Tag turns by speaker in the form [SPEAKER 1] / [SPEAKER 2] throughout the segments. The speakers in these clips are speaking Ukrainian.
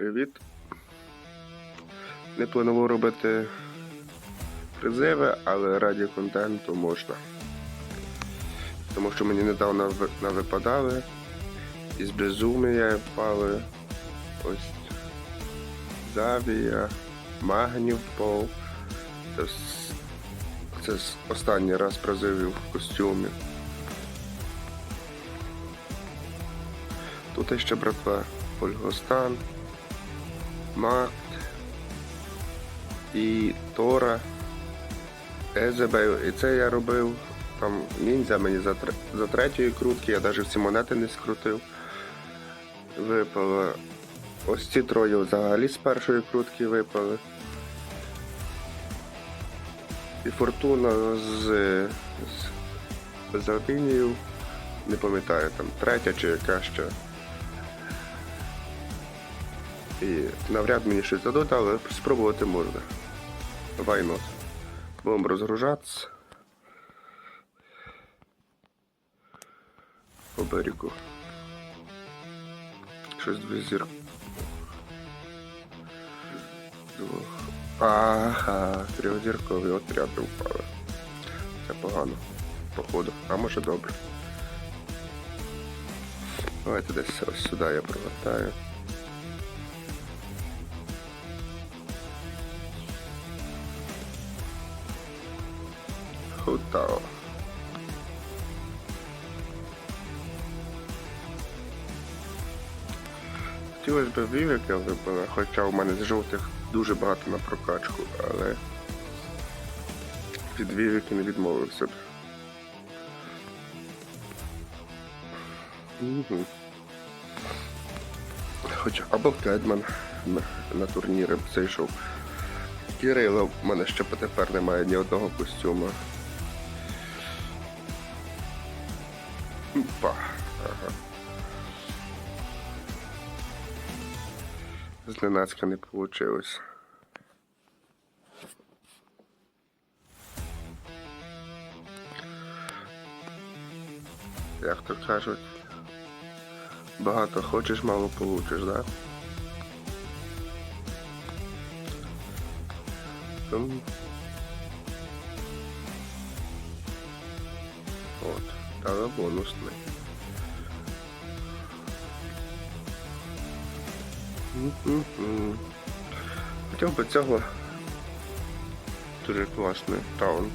[SPEAKER 1] Привіт. Не планував робити призиви, але раді контенту можна. Тому що мені недавно ви- навипадали. Із безумія впали. Ось Завія, Магнів впав. Це, це останній раз призивів в костюмі. Тут ще братва Ольгостан, Макт і Тора, Езебею. І це я робив. Там ніндзя мені за, за третьої крутки, я навіть всі монети не скрутив. Випало. Ось ці троє взагалі з першої крутки випали. І фортуна з, з Безавдинію, не пам'ятаю, там третя чи яка ще. І навряд мені щось дадуть, але спробувати можна. Not? Будемо розгружатися. По берегу. Щось дві зір. Двох. Ага, трьохдіркові отряди впали. Це погано. Походу. А може добре. Давайте десь ось сюди я провертаю. Хутао. Хотілося б вівики вибили, хоча у мене з жовтих дуже багато на прокачку, але від вівики не відмовився б. Угу. Хоча або Кедман на, на турніри зайшов. Кирило в мене ще потепер немає ні одного костюма. Па. Ага. Зненацька не вийшло. Як то кажуть, багато хочеш, мало получиш, да? От, але бонусний. Хотів би цього дуже класний таунт.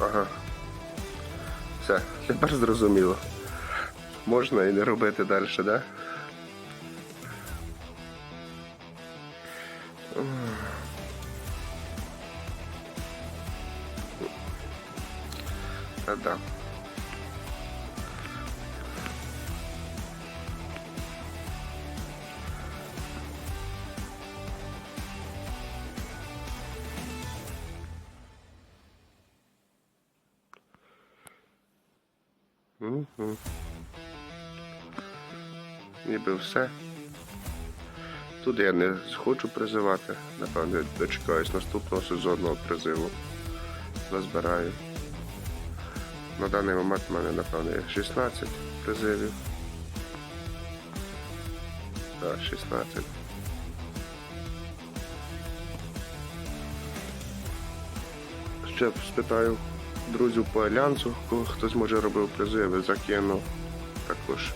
[SPEAKER 1] Ага. Все, тепер зрозуміло. Можна і не робити далі, да? Та-да. Угу. Ніби все. Тут я не хочу призивати. Напевно, дочекаюсь наступного сезонного призиву. Назбираю. На даний момент в мене, напевно, 16 призивів. Так, 16. Ще спитаю друзів по альянсу, кого хтось може робив призиви, закину також.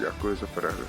[SPEAKER 1] Дякую за перегляд.